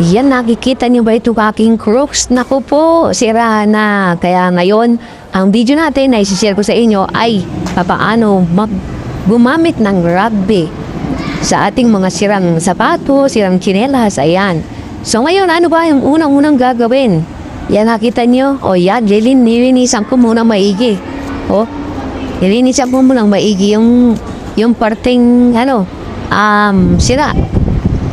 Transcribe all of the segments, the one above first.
Yan, nakikita niyo ba ito aking crooks? Naku po, sira na. Kaya ngayon, ang video natin na isi-share ko sa inyo ay papaano gumamit ng rugby sa ating mga sirang sapatos, sirang tsinelas, ayan. So ngayon, ano ba yung unang-unang gagawin? Yan, nakita niyo? O yan, lilin, nilinisan ko muna maigi. O, nilinisan ko muna maigi yung, yung parting, ano, um, sira.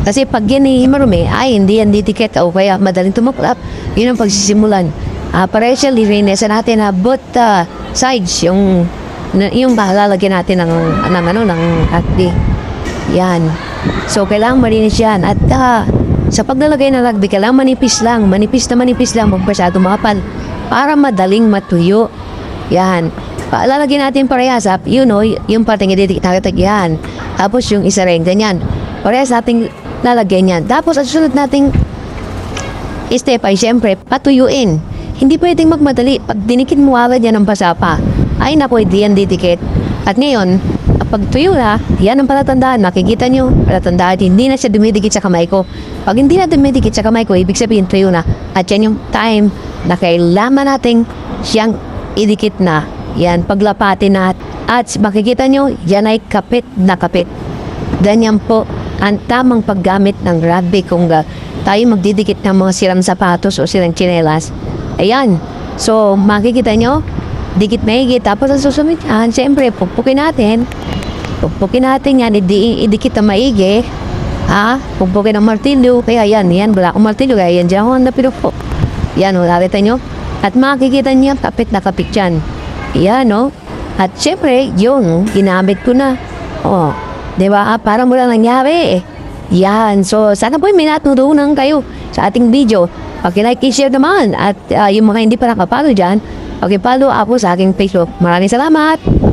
Kasi pag yan ay marumi, ay hindi yan didikit o kaya madaling tumuklap, yun ang pagsisimulan. Uh, paresya, lirinisan natin na both uh, sides, yung, yung lalagyan natin ng, ng, ano, ng hakdi. Yan. So, kailangan malinis yan. At ah, sa paglalagay ng rugby, kailangan manipis lang. Manipis na manipis lang, huwag masyado makapal. Para madaling matuyo. Yan. Lalagyan natin parehas, ah, you know, yung parting ididikit natin, yan. Tapos yung isa rin, ganyan. Parehas nating lalagyan yan. Tapos, at sunod nating step ay siyempre patuyuin. Hindi pwedeng magmadali. Pag dinikit mo agad yan ng basa pa, ay naku, hindi yan didikit. At ngayon, pag tuyo na, yan ang palatandaan. Makikita nyo, palatandaan, hindi na siya dumidikit sa kamay ko. Pag hindi na dumidikit sa kamay ko, ibig sabihin tuyo na. At yan yung time na kailangan nating siyang idikit na. Yan, paglapatin na. At makikita nyo, yan ay kapit na kapit. Ganyan po ang tamang paggamit ng rugby kung uh, tayo magdidikit ng mga sirang sapatos o sirang tsinelas. Ayan. So, makikita nyo, dikit maigit. Tapos ang susunod yan, siyempre, puppukin natin. Puppukin natin yan, idi idikit na maigi. Ha? Puppukin ng martilyo. Kaya yan, yan, wala akong martilyo. Kaya yan, dyan ako na pinupok. Yan, o, nakita nyo? At makikita niya, kapit na kapit yan. Yan, no? At siyempre, yun, ginamit ko na. Oh, di ba? Ah, Parang wala nangyari eh. Yan. So, sana po may natutunan kayo sa ating video. Pag-like, i-share naman. At ah, yung mga hindi pa nakapalo dyan, pag-follow ako sa aking Facebook. Maraming salamat!